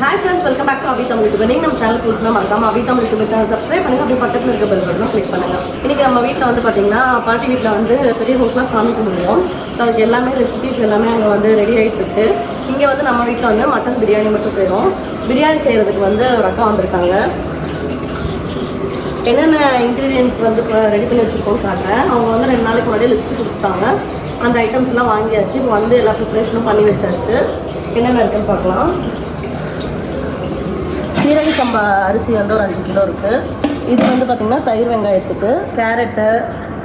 Hi friends welcome back to Abi Tamil YouTube நீங்கள் நம்ம channel புதுசுனா மறக்காம Abi Tamil YouTube channel subscribe பண்ணுங்க. அப்படியே பக்கத்தில் இருக்க பெல் பட்டனும் கிளிக் பண்ணுங்க. இன்னைக்கு நம்ம வீட்டில் வந்து பார்த்தீங்கன்னா பாட்டி வீட்டில் வந்து பெரிய ஹோட்டலாக சாமி கும்பிடுவோம். ஸோ அதுக்கு எல்லாமே ரெசிபிஸ் எல்லாமே அங்கே வந்து ரெடி ஆகிட்டு இருக்கு இங்கே வந்து நம்ம வீட்டில் வந்து மட்டன் பிரியாணி மட்டும் செய்கிறோம் பிரியாணி செய்கிறதுக்கு வந்து ஒரு அக்கா வந்திருக்காங்க. என்னென்ன இன்க்ரீடியன்ஸ் வந்து இப்போ ரெடி பண்ணி வச்சுருக்கோம்னு காட்டுறேன் அவங்க வந்து ரெண்டு நாளைக்கு முன்னாடி லிஸ்ட்டு கொடுத்தாங்க அந்த ஐட்டம்ஸ் எல்லாம் வாங்கியாச்சு. இப்போ வந்து எல்லா ப்ரிப்ரேஷனும் பண்ணி வச்சாச்சு. என்னென்ன இருக்குன்னு பார்க்கலாம். சீரக சம்பா அரிசி வந்து ஒரு அஞ்சு கிலோ இருக்குது இது வந்து பார்த்திங்கன்னா தயிர் வெங்காயத்துக்கு. கேரட்டு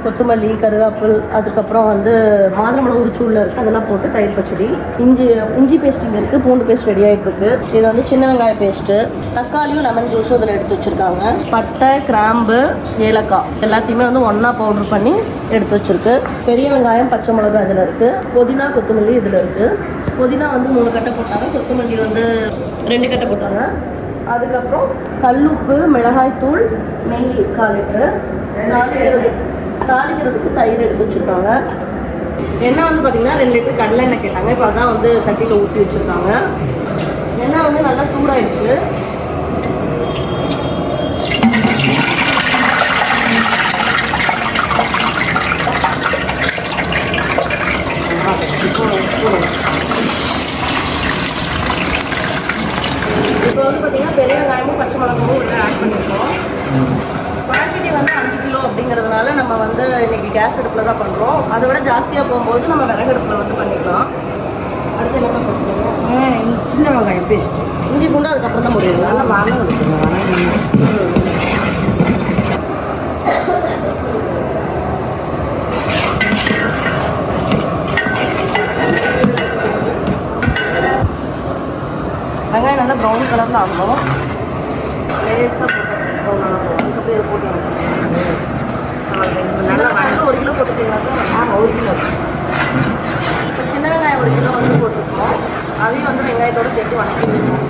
கொத்தமல்லி கருவேப்பில் அதுக்கப்புறம் வந்து மாதுளம்பழம் உரிச்சூரில் இருக்குது அதெல்லாம் போட்டு தயிர் பச்சடி. இஞ்சி இஞ்சி பேஸ்ட் இங்கே இருக்குது பூண்டு பேஸ்ட் ரெடி ஆகிட்டு இருக்கு. இது வந்து சின்ன வெங்காய பேஸ்ட்டு தக்காளியும் லெமன் ஜூஸும் இதில் எடுத்து வச்சுருக்காங்க. பட்டை கிராம்பு ஏலக்காய். எல்லாத்தையுமே வந்து ஒன்றா பவுடர் பண்ணி எடுத்து வச்சுருக்கு. பெரிய வெங்காயம் பச்சை மிளகா இதில் இருக்குது புதினா கொத்தமல்லி இதில் இருக்குது புதினா வந்து மூணு கட்டை போட்டாங்க. கொத்தமல்லி வந்து ரெண்டு கட்டை போட்டாங்க. அதுக்கப்புறம் கல்லுப்பு மிளகாய்த்தூள் நெய் கால் தாளிக்கிறதுக்கு தாளிக்கிறது. தாளிக்கிறதுக்கு தயிர் எடுத்து வச்சுருக்காங்க. எண்ணெய் வந்து பார்த்திங்கன்னா ரெண்டு லிட்டர் கடலை எண்ணெய் கேட்டாங்க. இப்போ அதான் வந்து சட்டியில் ஊற்றி வச்சுருக்காங்க. எண்ணெய் வந்து நல்லா சூடாயிடுச்சு. இப்போ வந்து பார்த்தீங்கன்னா பெரிய வெங்காயமும் பச்சை மிளகாவும் உள்ள ஆட் பண்ணியிருக்கோம் குவான்டிட்டி வந்து அஞ்சு கிலோ அப்படிங்கிறதுனால நம்ம வந்து இன்னைக்கு கேஸ் அடுப்பில் தான் பண்ணுறோம் அதை விட ஜாஸ்தியாக போகும்போது நம்ம விறகு அடுப்பில் வந்து பண்ணிக்கலாம். அடுத்து என்ன பண்ணுறோம் சின்ன வெங்காயம் பேஸ்ட் இஞ்சி பூண்டு அதுக்கப்புறம் தான் முடியுங்களா நல்லா வாங்க வச்சுக்கோங்க வெங்காயம் நல்லா ப்ரௌன் கலரில் ஆகணும் லேசாக ப்ரௌனாக போட்டு ஒரு கிலோ போட்டுக்கலாம் ஆமாம் ஒரு கிலோ. இப்போ சின்ன வெங்காயம் ஒரு கிலோ வந்து போட்டிருக்கோம். அதையும் வந்து வெங்காயத்தோட சேர்த்து வணக்கிடுவோம்.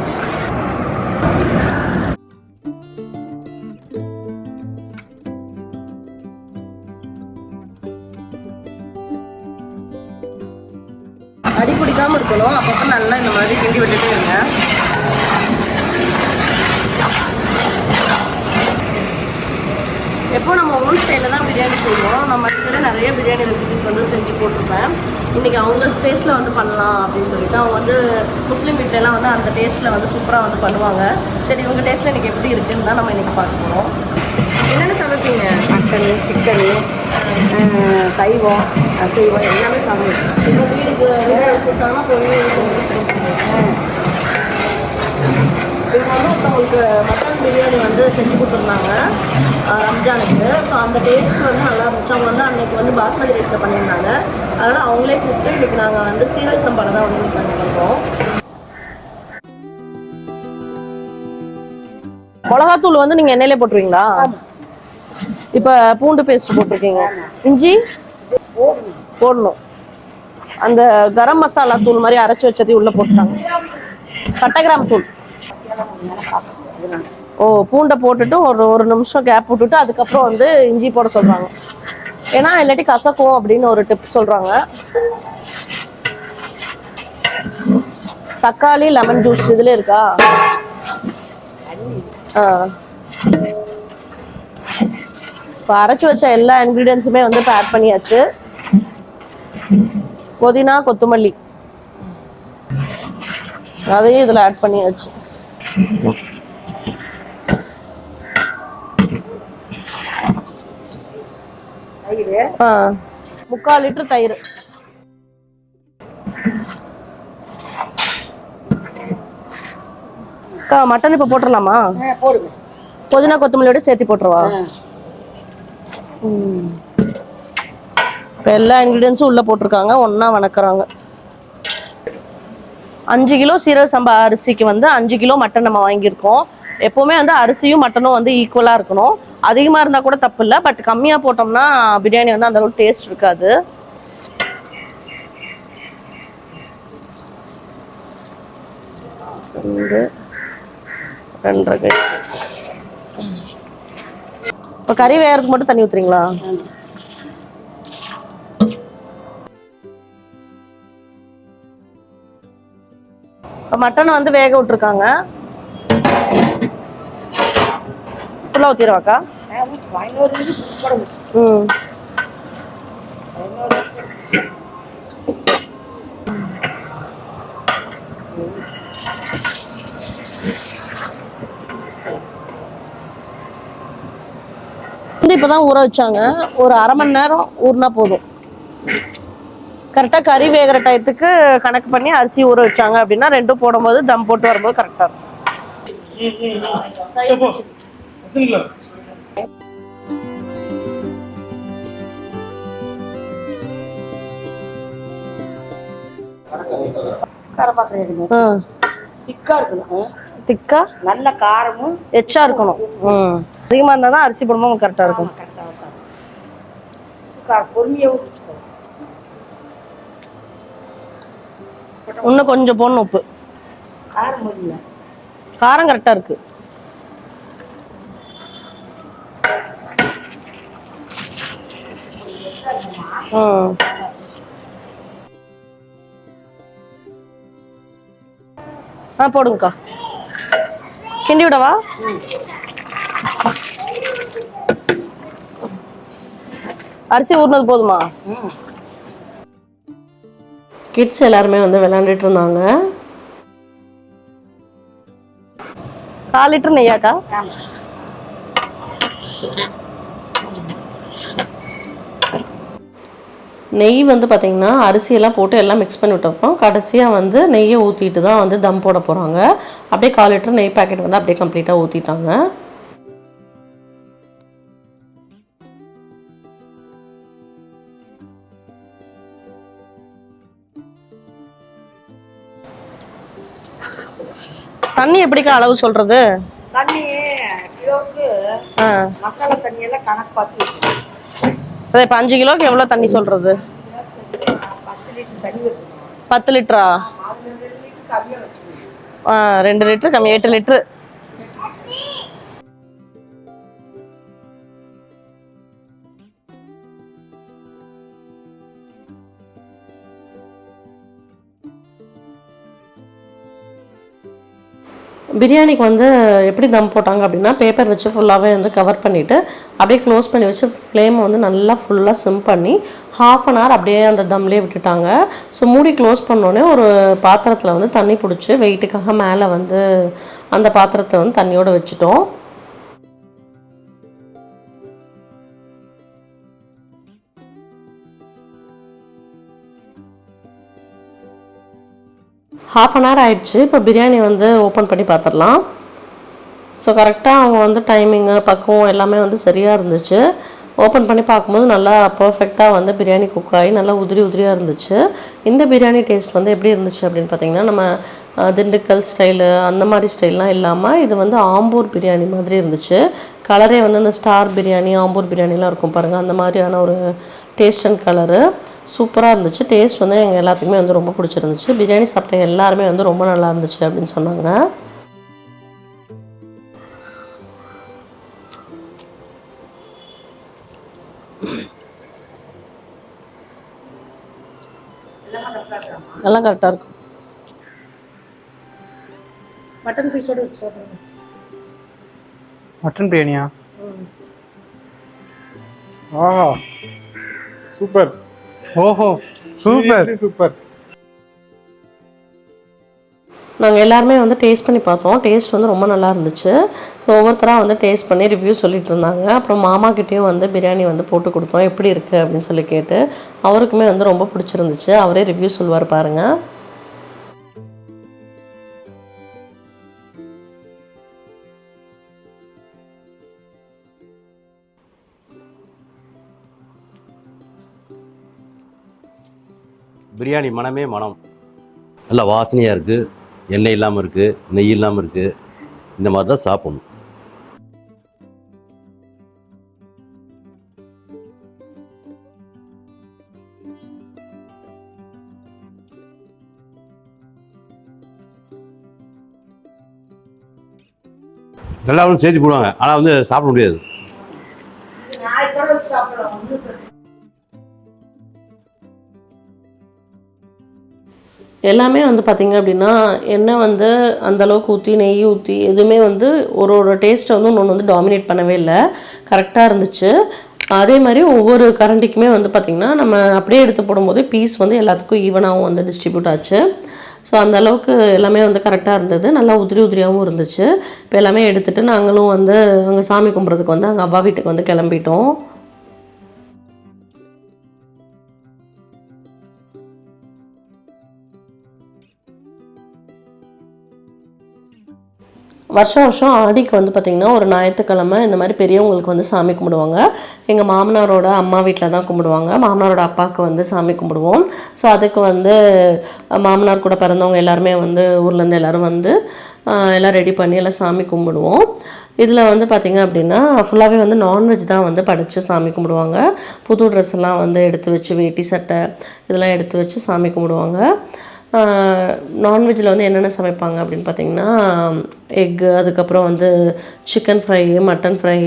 அடி பிடிக்காமல் இருக்கணும். அப்பப்போ நல்லா இந்த மாதிரி கிண்டி விட்டுட்டே இருங்க. எப்போ நம்ம ஊர் ஸ்டைலில் தான் பிரியாணி செய்வோம்? நம்ம இதுல நிறைய பிரியாணி ரெசிபிஸ் வந்து செஞ்சு போட்டிருப்பேன். இன்றைக்கி அவங்க டேஸ்ட்டில் வந்து பண்ணலாம் அப்படின்னு சொல்லிட்டு அவங்க வந்து முஸ்லீம் வீட்டிலலாம் வந்து அந்த டேஸ்ட்டில் வந்து சூப்பராக வந்து பண்ணுவாங்க. சரி இவங்க டேஸ்ட்டில் இன்றைக்கி எப்படி இருக்குன்னு தான் நம்ம இன்றைக்கி பார்க்க போகிறோம் என்னென்ன சமைப்பீங்க? மட்டனு சிக்கனு சைவம் அசைவம் எல்லாமே சமைச்சு இப்போ வீடுக்கு வீடு கொடுத்தாங்கன்னா போய் இவங்க வந்து ஒருத்தவங்களுக்கு மட்டன் பிரியாணி வந்து செஞ்சு கொடுத்துருந்தாங்க ரம்ஜானுக்கு. ஸோ அந்த டேஸ்ட் வந்து நல்லா இருந்துச்சு. அவங்க வந்து அன்னைக்கு வந்து பாஸ்மதி ரைஸில் பண்ணியிருந்தாங்க. அதனால் அவங்களே கூப்பிட்டு இன்றைக்கி நாங்கள் வந்து சீரக சம்பாடை தான் வந்து இன்றைக்கி நாங்கள் பண்ணுறோம் மிளகாத்தூள் வந்து நீங்கள் எண்ணெயிலே போட்டுருவீங்களா? இப்போ பூண்டு பேஸ்ட் போட்டிருக்கீங்க. இஞ்சி? போடணும். அந்த கரம் மசாலா தூள் மாதிரி அரைச்சி வச்சதையும் உள்ள போட்டுட்டாங்க. பட்டகிராம் தூள். ஓ பூண்டை போட்டுட்டு ஒரு ஒரு நிமிஷம் கேப் விட்டுட்டு அதுக்கப்புறம் வந்து இஞ்சி போட சொல்றாங்க. ஏன்னா இல்லாட்டி கசக்கும் அப்படின்னு ஒரு டிப் சொல்றாங்க. தக்காளி லெமன் ஜூஸ் இதுல இருக்கா? ஆ. இப்போ அரைச்சி வச்ச எல்லா இன்க்ரீடியன்ஸுமே வந்து இப்போ ஆட் பண்ணியாச்சு. புதினா கொத்தமல்லி. அதையும் இதில் ஆட் பண்ணியாச்சு. முக்கால் லிட்டர் தயிர். அக்கா மட்டன் இப்போ போட்டுடலாமா புதினா கொத்தமல்லியோட சேர்த்து போட்டுருவா? இப்போ எல்லா இன்க்ரீடியன்ஸும் உள்ளே போட்டிருக்காங்க. ஒன்றா வணக்குறாங்க. அஞ்சு கிலோ சீரக சம்பா அரிசிக்கு வந்து அஞ்சு கிலோ மட்டன் நம்ம வாங்கியிருக்கோம். எப்போவுமே வந்து அரிசியும் மட்டனும் வந்து ஈக்குவலாக இருக்கணும். அதிகமாக இருந்தால் கூட தப்பு இல்லை பட் கம்மியாக போட்டோம்னா பிரியாணி வந்து அந்த அளவுக்கு டேஸ்ட் இருக்காது. ரெண்டு. ரெண்டரை இப்போ கறி வேகிறதுக்கு மட்டும் தண்ணி ஊற்றுறீங்களா இப்போ மட்டனை வந்து வேக விட்டுருக்காங்க. ஃபுல்லாக ஊற்றிடுவாக்கா ம். ஊற வச்சாங்க. ஒரு அரை மணி நேரம் ஊறினா போதும். கரெக்டாக கறி வேகிற டயத்துக்கு கணக்கு பண்ணி அரிசி ஊற வச்சாங்க அப்படின்னா ரெண்டும் போடும்போது தம் போட்டு வரும்போது கரெக்டாக இருக்கும். திக்கா நல்ல காரமும் எச்சா இருக்கணும். ம். அதிகமாக இருந்தால் தான் அரிசி போடும்போது கரெக்டாக இருக்கும். கரெக்டாக இருக்கும் காரம் பொறுமையாக ஊற்றிக்கோ இன்னும் கொஞ்சம் போடணும் உப்பு. காரம் கரெக்டாக இருக்கு. ஆ. போடுங்கக்கா. கிண்டி விடவா? அரிசி ஊறினது போதுமா? கிட்ஸ் எல்லாருமே வந்து விளையாண்டுட்டு இருந்தாங்க கால் லிட்டர் நெய்யாக்கா? நெய் வந்து பார்த்திங்கன்னா அரிசியெல்லாம் போட்டு எல்லாம் மிக்ஸ் பண்ணி விட்டப்போ கடைசியாக வந்து நெய்யை ஊற்றிட்டு தான் வந்து தம் போட போகிறாங்க அப்படியே கால் லிட்டர் நெய் பாக்கெட் வந்து அப்படியே கம்ப்ளீட்டாக ஊற்றிட்டாங்க தண்ணி எப்படிக்கா அளவு சொல்கிறது தண்ணி கிலோவுக்கு மசாலா தண்ணியெல்லாம் கணக்கு பார்த்து இப்போ அஞ்சு கிலோக்கு எவ்வளோ தண்ணி சொல்கிறது பத்து லிட்டர் தண்ணி ரெண்டு லிட்டரு கம்மி எட்டு லிட்டரு. பிரியாணிக்கு வந்து எப்படி தம் போட்டாங்க அப்படின்னா பேப்பர் வச்சு ஃபுல்லாகவே வந்து கவர் பண்ணிவிட்டு அப்படியே க்ளோஸ் பண்ணி வச்சு ஃப்ளேமை வந்து நல்லா ஃபுல்லாக சிம் பண்ணி ஹாஃப் அன் ஹவர் அப்படியே அந்த தம்லேயே விட்டுட்டாங்க. ஸோ மூடி க்ளோஸ் பண்ணோடனே ஒரு பாத்திரத்தில் வந்து தண்ணி பிடிச்சி வெயிட்டுக்காக மேலே வந்து அந்த பாத்திரத்தை வந்து தண்ணியோடு வச்சுட்டோம். ஹாஃப் அன் ஹவர் ஆயிடுச்சு. இப்போ பிரியாணி வந்து ஓப்பன் பண்ணி பார்த்துடலாம் ஸோ கரெக்டாக அவங்க வந்து டைமிங்கு பக்குவம் எல்லாமே வந்து சரியாக இருந்துச்சு. ஓப்பன் பண்ணி பார்க்கும்போது நல்லா பர்ஃபெக்டாக வந்து பிரியாணி குக் ஆகி நல்லா உதிரி உதிரியாக இருந்துச்சு. இந்த பிரியாணி டேஸ்ட் வந்து எப்படி இருந்துச்சு அப்படின்னு பார்த்தீங்கன்னா நம்ம திண்டுக்கல் ஸ்டைலு அந்த மாதிரி ஸ்டைல்லாம் இல்லாமல் இது வந்து ஆம்பூர் பிரியாணி மாதிரி இருந்துச்சு. கலரே வந்து அந்த ஸ்டார் பிரியாணி ஆம்பூர் பிரியாணிலாம் இருக்கும் பாருங்கள் அந்த மாதிரியான ஒரு டேஸ்ட் அண்ட் கலரு சூப்பராக இருந்துச்சு. டேஸ்ட் வந்து எங்கள் எல்லாத்துக்குமே வந்து ரொம்ப பிடிச்சிருந்துச்சு. பிரியாணி சாப்பிட்ட எல்லாருமே வந்து ரொம்ப நல்லா இருந்துச்சு அப்படின்னு சொன்னாங்க. எல்லாமே கரெக்டாக இருக்காமா. மட்டன் பீஸோடு மட்டன் பிரியாணியா? ஆ சூப்பர். ஓஹோ சூப்பர். சூப்பர். நாங்கள் எல்லாருமே வந்து டேஸ்ட் பண்ணி பார்த்தோம். டேஸ்ட் வந்து ரொம்ப நல்லா இருந்துச்சு. ஸோ ஒவ்வொருத்தராக வந்து டேஸ்ட் பண்ணி ரிவ்யூ சொல்லிட்டு இருந்தாங்க. அப்புறம் மாமா கிட்டேயும் வந்து பிரியாணி வந்து போட்டு கொடுத்தோம். எப்படி இருக்குது அப்படின்னு சொல்லி கேட்டு அவருக்குமே வந்து ரொம்ப பிடிச்சிருந்துச்சு. அவரே ரிவ்யூ சொல்லுவார் பாருங்கள் பிரியாணி மனமே மனம். நல்லா வாசனையாக இருக்குது எண்ணெய் இல்லாமல் இருக்குது நெய் இல்லாமல் இருக்குது இந்த மாதிரி தான் சாப்பிடணும். எல்லாரும் சேர்த்து போடுவாங்க ஆனால் வந்து சாப்பிட முடியாது. எல்லாமே வந்து பார்த்திங்க அப்படின்னா எண்ணெய் வந்து அந்த அளவுக்கு ஊற்றி நெய் ஊற்றி எதுவுமே வந்து ஒரு ஒரு டேஸ்ட்டை வந்து ஒன்று வந்து டாமினேட் பண்ணவே இல்லை. கரெக்டாக இருந்துச்சு. அதே மாதிரி ஒவ்வொரு கரண்டிக்குமே வந்து பார்த்திங்கன்னா நம்ம அப்படியே எடுத்து போடும்போது பீஸ் வந்து எல்லாத்துக்கும் ஈவனாகவும் வந்து டிஸ்ட்ரிபியூட் ஆச்சு. ஸோ அந்த அளவுக்கு எல்லாமே வந்து கரெக்டாக இருந்தது. நல்லா உதிரி உதிரியாகவும் இருந்துச்சு. இப்போ எல்லாமே எடுத்துகிட்டு நாங்களும் வந்து அங்கே சாமி கும்பிட்றதுக்கு வந்து அங்கே அவ்வா வீட்டுக்கு வந்து கிளம்பிட்டோம். வருஷம் வருஷம் ஆடிக்கு வந்து பார்த்திங்கன்னா ஒரு ஞாயிற்றுக்கிழமை இந்த மாதிரி பெரியவங்களுக்கு வந்து சாமி கும்பிடுவாங்க. எங்கள் மாமனாரோட அம்மா வீட்டில் தான் கும்பிடுவாங்க. மாமனாரோட அப்பாவுக்கு வந்து சாமி கும்பிடுவோம். ஸோ அதுக்கு வந்து மாமனார் கூட பிறந்தவங்க எல்லாருமே வந்து ஊர்லேருந்து எல்லோரும் வந்து எல்லாம் ரெடி பண்ணி எல்லாம் சாமி கும்பிடுவோம். இதில் வந்து பார்த்திங்க அப்படின்னா ஃபுல்லாகவே வந்து நான்வெஜ் தான் வந்து படித்து சாமி கும்பிடுவாங்க. புது ட்ரெஸ் எல்லாம் வந்து எடுத்து வச்சு வேட்டி சட்டை இதெல்லாம் எடுத்து வச்சு சாமி கும்பிடுவாங்க. நான்வெஜ்ஜில் வந்து என்னென்ன சமைப்பாங்க அப்படின்னு பார்த்தீங்கன்னா எக்கு அதுக்கப்புறம் வந்து சிக்கன் ஃப்ரை மட்டன் ஃப்ரை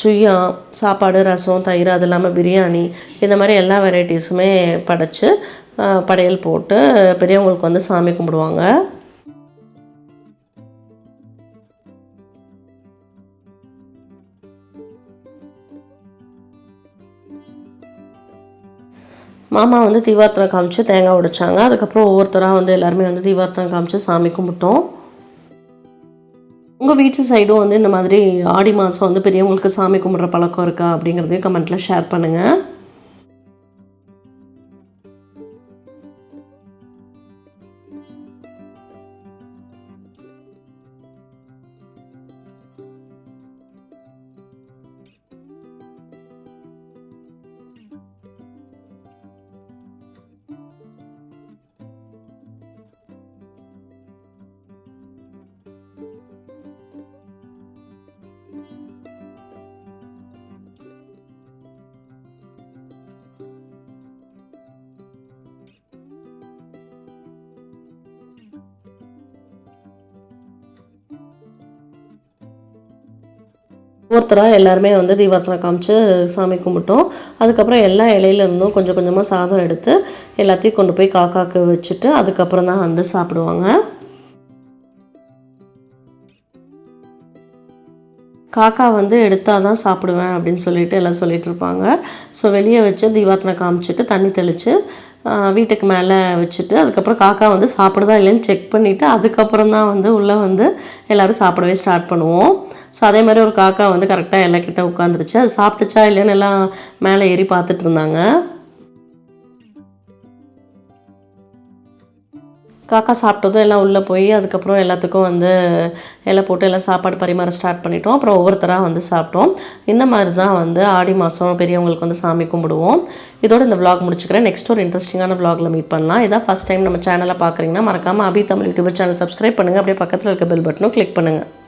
சுய்யா சாப்பாடு ரசம் தயிர் அது இல்லாமல் பிரியாணி இந்த மாதிரி எல்லா வெரைட்டிஸுமே படைத்து படையல் போட்டு பெரியவங்களுக்கு வந்து சாமி கும்பிடுவாங்க. மாமா வந்து தீவார்த்தனை காமிச்சு தேங்காய் உடைச்சாங்க. அதுக்கப்புறம் ஒவ்வொருத்தராக வந்து எல்லாருமே வந்து தீவார்த்தனை காமிச்சு சாமி கும்பிட்டோம். உங்கள் வீட்டு சைடும் வந்து இந்த மாதிரி ஆடி மாதம் வந்து பெரியவங்களுக்கு சாமி கும்பிட்ற பழக்கம் இருக்கா அப்படிங்கிறதையும் கமெண்ட்டில் ஷேர் பண்ணுங்கள் ஒருத்தராக எல்லாருமே வந்து தீபார்த்தனை காமிச்சு சாமி கும்பிட்டோம். அதுக்கப்புறம் எல்லா இலையில இருந்தும் கொஞ்சம் கொஞ்சமாக சாதம் எடுத்து எல்லாத்தையும் கொண்டு போய் காக்காக்கு வச்சுட்டு அதுக்கப்புறம் தான் வந்து சாப்பிடுவாங்க. காக்கா வந்து எடுத்தால் தான் சாப்பிடுவேன் அப்படின்னு சொல்லிட்டு எல்லாம் சொல்லிட்டு இருப்பாங்க. ஸோ வெளியே வச்சு தீபாத்தனை காமிச்சிட்டு தண்ணி தெளித்து வீட்டுக்கு மேலே வச்சுட்டு அதுக்கப்புறம் காக்கா வந்து சாப்பிடுதா இல்லைன்னு செக் பண்ணிவிட்டு அதுக்கப்புறம் தான் வந்து உள்ளே வந்து எல்லோரும் சாப்பிடவே ஸ்டார்ட் பண்ணுவோம். ஸோ அதே மாதிரி ஒரு காக்கா வந்து கரெக்டாக எல்லா கிட்டே உட்காந்துருச்சு அது சாப்பிட்டுச்சா இல்லைன்னு எல்லாம் மேலே ஏறி பார்த்துட்டு இருந்தாங்க. காக்கா சாப்பிட்டதும் எல்லாம் உள்ளே போய் அதுக்கப்புறம் எல்லாத்துக்கும் வந்து இலை போட்டு எல்லாம் சாப்பாடு பரிமாற ஸ்டார்ட் பண்ணிட்டோம். அப்புறம் ஒவ்வொருத்தராக வந்து சாப்பிட்டோம். இந்த மாதிரி தான் வந்து ஆடி மாதம் பெரியவங்களுக்கு வந்து சாமி கும்பிடுவோம். இதோட இந்த விளாக் முடிச்சுக்கிறேன். நெக்ஸ்ட் ஒரு இன்ட்ரெஸ்டிங்கான விளாகில் மீட் பண்ணலாம். இதான் ஃபஸ்ட் டைம் நம்ம சேனலை பார்க்குறீங்கன்னா மறக்காமல் Abi Tamil YouTube channel subscribe பண்ணுங்கள் அப்படியே பக்கத்தில் இருக்க பெல் பட்டனும் கிளிக் பண்ணுங்கள்